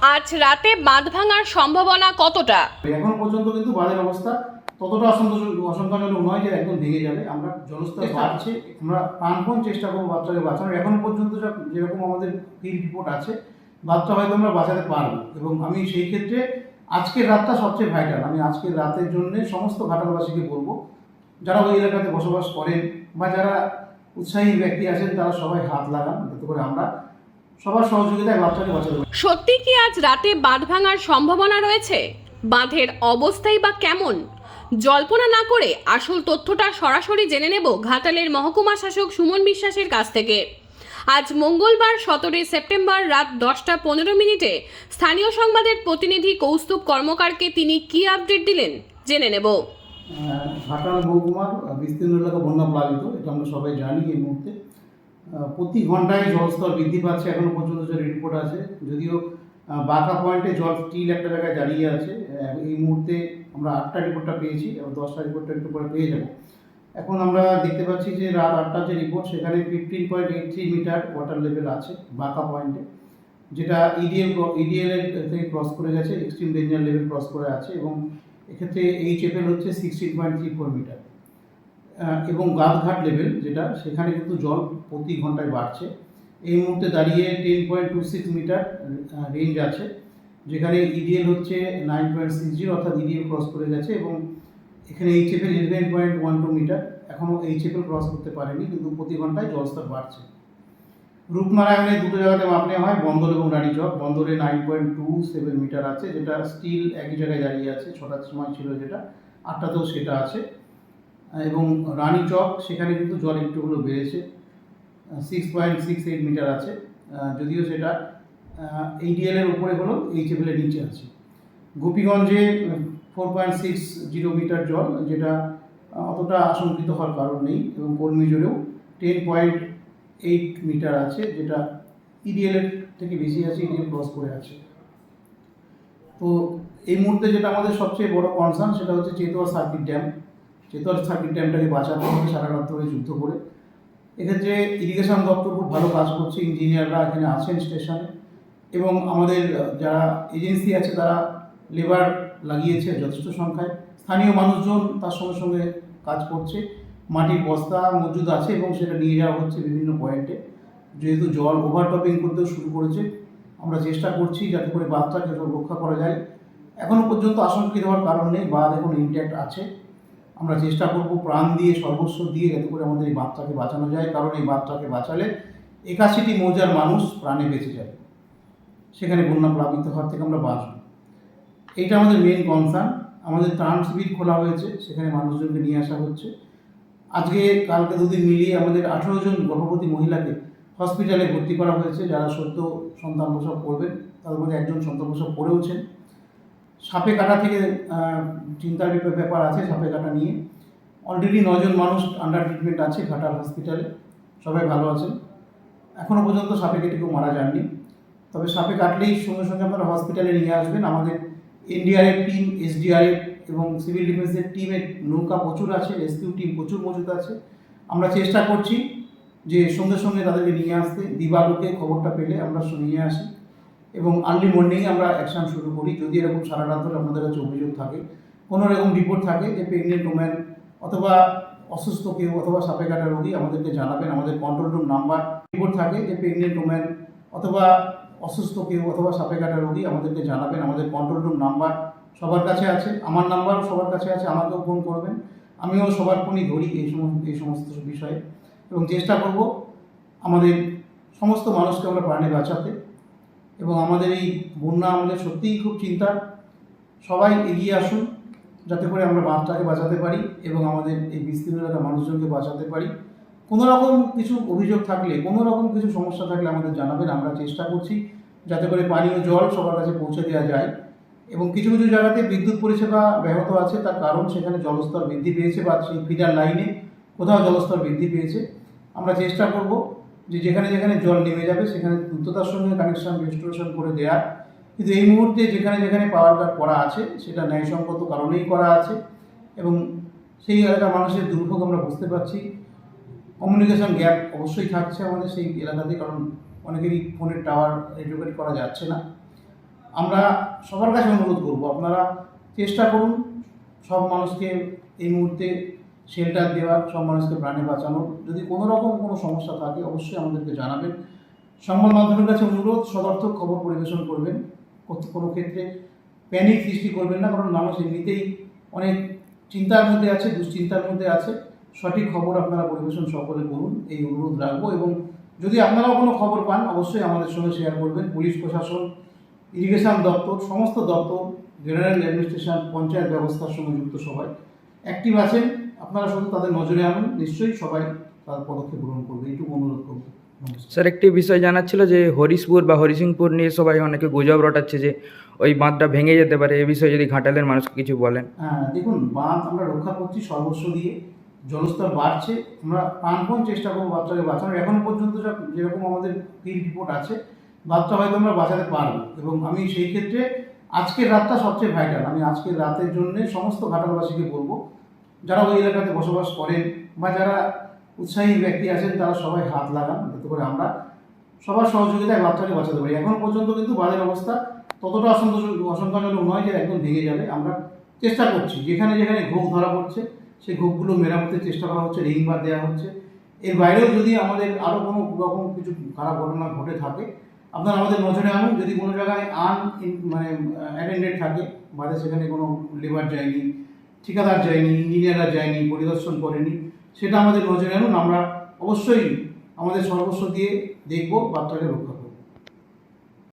আজ রাতে বাঁধ ভাঙার সম্ভাবনা কতটা? এখন পর্যন্ত কিন্তু বাঁধের অবস্থা ততটা আশঙ্কাজনক নয় যে একদম ভেঙে যাবে। আমরা জলস্তর বাড়ছে আমরা প্রাণপণ চেষ্টা করব বাচ্চাকে বাঁচানোর। এখন পর্যন্ত যা- যেরকম আমাদের ফিল্ড রিপোর্ট আছে বাচ্চা হয়তো আমরা বাঁচাতে পারব। এবং আমি সেই ক্ষেত্রে আজকের রাতটা সবচেয়ে ভাইটাল আমি আজকের রাতের জন্য সমস্ত ঘাটালবাসীকে বলব যারা ওই এলাকাতে বসবাস করেন বা যারা উৎসাহী ব্যক্তি আছেন তারা সবাই হাত লাগান যাতে করে আমরা সবার সহযোগিতায় বাচ্চাকে বাঁচাতে সত্যি কি আজ রাতে বাঁধ ভাঙার সম্ভাবনা রয়েছে? বাঁধের অবস্থাই বা কেমন? জল্পনা না করে আসল তথ্যটা সরাসরি জেনে নেব ঘাটালের মহকুমা শাসক সুমন বিশ্বাসের কাছ থেকে। আজ মঙ্গলবার সতেরোই সেপ্টেম্বর রাত দশটা পনেরো মিনিটে স্থানীয় সংবাদের প্রতিনিধি কৌস্তুভ কর্মকারকে তিনি কি আপডেট দিলেন জেনে নেব। ঘাটাল মহকুমার বিস্তীর্ণ এলাকা বন্যা প্লাবিত এটা আমরা সবাই জানি এই মুহূর্তে। প্রতি ঘন্টায় জলস্তর বৃদ্ধি পাচ্ছে, এখনও পর্যন্ত যে রিপোর্ট আছে। যদিও বাঁকা পয়েন্টে জল স্টিল একটা জায়গায় দাঁড়িয়ে আছে এই মুহূর্তে আমরা আটটা রিপোর্টটা পেয়েছি এবং দশটা রিপোর্টটা একটু পরে পেয়ে যাব। এখন আমরা দেখতে পাচ্ছি যে রাত আটটার যে রিপোর্ট, সেখানে fifteen point eight three metre water level আছে বাঁকা পয়েন্টে, যেটা E ইডিএল ইডিএল থেকে ক্রস করে গেছে এক্সট্রিম ডেঞ্জার লেভেল ক্রস করে আছে এবং এক্ষেত্রে এইচ এফ এল হচ্ছে sixteen point three four metre এবং গাদঘাট লেভেল যেটা সেখানে কিন্তু জল প্রতি ঘন্টায় বাড়ছে। এই মুহূর্তে দাঁড়িয়ে ten point two six metre range আছে, যেখানে ইডিএল হচ্ছে নাইন পয়েন্ট সিক্স জিরো অর্থাৎ ইডিএল ক্রস করে গেছে এবং এখানে H F L eleven point one two metre এখনও এইচ এফ এল ক্রস করতে পারেনি, কিন্তু প্রতি ঘন্টায় জলস্তর বাড়ছে। রূপনারায়ণে দুটো জায়গাতে মাপ নেওয়া হয়, বন্দর এবং রানীচক বন্দরে nine point two seven metre আছে, যেটা স্টিল একই জায়গায় দাঁড়িয়ে আছে ছটার সময় ছিল যেটা, আটটাতেও সেটা আছে। এবং রানীচক সেখানে কিন্তু জল একটু হলেও বেড়েছে। Six point six eight metre আছে যদিও সেটা এইডিএল এর উপরে হলো এইচ এফ নিচে আছে। গোপীগঞ্জে four point six zero metre জল, যেটা অতটা আশঙ্কিত হওয়ার কারণ নেই, এবং কর্মীজোরেও টেন পয়েন্ট এইট মিটার আছে, যেটা ইডিএল এর থেকে বেশি আছে ইডিএল ক্রস করে আছে। তো এই মুহূর্তে যেটা আমাদের সবচেয়ে বড় কনসার্ন সেটা হচ্ছে Chetua circuit dam Chetua circuit ড্যামটাকে বাঁচাতে হবে, সারা রাত ধরে যুদ্ধ করে। এক্ষেত্রে ইরিগেশন দপ্তর খুব ভালো কাজ করছে ইঞ্জিনিয়াররা এখানে আছেন স্টেশনে এবং আমাদের যারা এজেন্সি আছে তারা লেবার লাগিয়েছে যথেষ্ট সংখ্যায়। স্থানীয় মানুষজন তার সঙ্গে সঙ্গে কাজ করছে। মাটির বস্তা মজুদ আছে এবং সেটা নিয়ে যাওয়া হচ্ছে বিভিন্ন পয়েন্টে যেহেতু জল ওভারটপিং করতেও শুরু করেছে, আমরা চেষ্টা করছি যাতে করে বাঁধটাকে রক্ষা করা যায়। এখনও পর্যন্ত আশঙ্কিত হওয়ার কারণ নেই, বাঁধ এখন ইনট্যাক্ট আছে। আমরা চেষ্টা করব প্রাণ দিয়ে, সর্বস্ব দিয়ে যাতে করে আমাদের এই বাঁধটাকে বাঁচানো যায়। কারণ এই বাঁধটাকে বাঁচালে একাশিটি মৌজার মানুষ প্রাণে বেঁচে যাবে। সেখানে বন্যা প্লাবিত হওয়ার থেকে আমরা বাঁচব। এইটা আমাদের মেন কনসার্ন আমাদের ত্রাণ শিবির খোলা হয়েছে, সেখানে মানুষজনকে নিয়ে আসা হচ্ছে। আজকে, কালকে দুদিন মিলিয়ে আমাদের আঠেরো জন গর্ভবতী মহিলাকে হসপিটালে ভর্তি করা হয়েছে। যারা সদ্য সন্তান প্রসব করবেন, তাদের মধ্যে একজন সন্তান প্রসব করেওছেন। সাপে কাটা থেকে চিন্তার ব্যাপার- আছে সাপে কাটা নিয়ে। অলরেডি নজন মানুষ আন্ডার ট্রিটমেন্ট আছে ঘাটাল হসপিটালে সবাই ভালো আছেন। এখনও পর্যন্ত সাপে কেটে কেউ মারা যাননি। তবে সাপে কাটলেই সঙ্গে সঙ্গে আপনারা হসপিটালে নিয়ে আসবেন। আমাদের এনডিআরএফ টিম এসডিআরএফ এবং সিভিল ডিফেন্সের টিমের নৌকা প্রচুর আছে রেস্কিউ টিম প্রচুর মজুদ আছে। আমরা চেষ্টা করছি যে সঙ্গে সঙ্গে তাদেরকে নিয়ে আসতে। দিবালুকে খবরটা পেলে আমরা নিয়ে আসি। এবং আর্লি মর্নিংয়ে আমরা অ্যাকশন শুরু করি। যদি এরকম সারা রাত ধরে আপনাদের কাছে অভিযোগ থাকে, কোনো রকম রিপোর্ট থাকে যে প্রেগনেন্ট ওম্যান অথবা অসুস্থ কেউ অথবা সাপে কাটা রোগী আমাদেরকে জানাবেন, আমাদের কন্ট্রোল রুম নাম্বার রিপোর্ট থাকে যে প্রেগনেন্ট ওম্যান অথবা অসুস্থ কেউ অথবা সাপে কাটা রোগী আমাদেরকে জানাবেন, আমাদের কন্ট্রোল রুম নাম্বার সবার কাছে আছে, আমার নাম্বারও সবার কাছে আছে, আমাকেও ফোন করবেন, আমিও সবার ফোনই ধরি এই সমস্ত এই সমস্ত বিষয়ে। এবং চেষ্টা করব আমাদের সমস্ত মানুষকে আমরা প্রাণে বাঁচাতে। এবং আমাদের এই বন্যা আমাদের সত্যিই খুব চিন্তার সবাই এগিয়ে আসুন যাতে করে আমরা বাঁধটাকে বাঁচাতে পারি এবং আমাদের এই বিস্তীর্ণ এলাকার মানুষজনকে বাঁচাতে পারি। কোনো রকম কিছু অভিযোগ থাকলে, কোনো রকম কিছু সমস্যা থাকলে আমাদের জানাবেন, আমরা চেষ্টা করছি যাতে করে পানীয় জল সবার কাছে পৌঁছে দেওয়া যায় এবং কিছু কিছু জায়গাতে বিদ্যুৎ পরিষেবা ব্যাহত আছে, তার কারণ সেখানে জলস্তর বৃদ্ধি পেয়েছে বা সেই ফিডার লাইনে কোথাও জলস্তর বৃদ্ধি পেয়েছে। আমরা চেষ্টা করব যে যেখানে যেখানে জল নেমে যাবে, সেখানে দ্রুততার সঙ্গে কানেকশন রেস্টোরেশন করে দেওয়ার কিন্তু এই মুহূর্তে যেখানে যেখানে পাওয়ার কাট করা আছে, সেটা ন্যায়সঙ্গত কারণেই করা আছে। এবং সেই এলাকার মানুষের দুর্ভোগ আমরা বুঝতে পারছি। কমিউনিকেশন গ্যাপ অবশ্যই থাকছে আমাদের সেই এলাকাতে, কারণ অনেকেরই ফোনের টাওয়ার এডুকেট করা যাচ্ছে না। আমরা সবার কাছে অনুরোধ করব, আপনারা চেষ্টা করুন সব মানুষকে এই মুহূর্তে শেল্টার দেওয়া সব মানুষকে প্রাণে বাঁচানো, যদি কোনো রকম কোনো সমস্যা থাকে অবশ্যই আমাদেরকে জানাবেন। সংবাদ মাধ্যমের কাছে অনুরোধ, সদর্থক খবর পরিবেশন করবেন। কোনো ক্ষেত্রে প্যানিক সৃষ্টি করবেন না, কারণ মানুষ এমনিতেই অনেক চিন্তার মধ্যে আছে, দুশ্চিন্তার মধ্যে আছে। সঠিক খবর আপনারা পরিবেশন সকলে করুন, এই অনুরোধ রাখব এবং যদি আপনারাও কোনো খবর পান, অবশ্যই আমাদের সঙ্গে শেয়ার করবেন। পুলিশ, প্রশাসন, ইরিগেশন দপ্তর, সমস্ত দপ্তর, জেনারেল অ্যাডমিনিস্ট্রেশন, পঞ্চায়েত ব্যবস্থার সঙ্গে যুক্ত সবাই। অ্যাক্টিভ আছেন আপনারা শুধু তাদের নজরে আনুন নিশ্চয়ই সবাই তার পদক্ষেপ গ্রহণ করবে। এইটুকু অনুরোধ করব। স্যার একটি বিষয় জানার ছিল যে হরিশপুর বা হরিসিংপুর নিয়ে সবাই অনেকে গুজব রটাচ্ছে যে ওই বাঁধটা ভেঙে যেতে পারে এ বিষয়ে যদি ঘাটালের মানুষকে কিছু বলেন। হ্যাঁ দেখুন বাঁধ আমরা রক্ষা করছি সর্বস্ব দিয়ে জলস্তর বাড়ছে আমরা প্রাণপণ চেষ্টা করব বাচ্চাকে বাঁচানোর। এখন পর্যন্ত যা যেরকম আমাদের ফিল্ড রিপোর্ট আছে বাচ্চা হয়তো আমরা বাঁচাতে পারব। এবং আমি সেই ক্ষেত্রে আজকের রাতটা সবচেয়ে ভাইটাল আমি আজকের রাতের জন্য সমস্ত ঘাটালবাসীকে বলব যারা ওই এলাকাতে বসবাস করেন বা যারা উৎসাহী ব্যক্তি আছেন, তারা সবাই হাত লাগান, যাতে করে আমরা সবার সহযোগিতায় বাচ্চাকে বাঁচাতে পারি। এখন পর্যন্ত কিন্তু বাজার অবস্থা ততটা অসন্তোষ আশঙ্কাজনক নয় যে একদম ভেঙে যাবে। আমরা চেষ্টা করছি, যেখানে যেখানে ঘোষ ধরা পড়ছে, সেই ঘোপগুলো মেরামতের চেষ্টা করা হচ্ছে, রিং বার দেওয়া হচ্ছে। এর বাইরেও যদি আমাদের আরও কোনো রকম কিছু খারাপ ঘটনা ঘটে থাকে, আপনারা আমাদের নজরে আনুন। যদি কোনো জায়গায় আন মানে অ্যাটেন্ডেড থাকে বাদে সেখানে কোনো লেবার যায়নি ঠিকাদার যায়নি, ইঞ্জিনিয়াররা যায়নি, পরিদর্শন করেনি, সেটা আমাদের নজরে আনুন, আমরা অবশ্যই আমাদের সর্বস্ব দিয়ে দেখব, বার্তাকে রক্ষা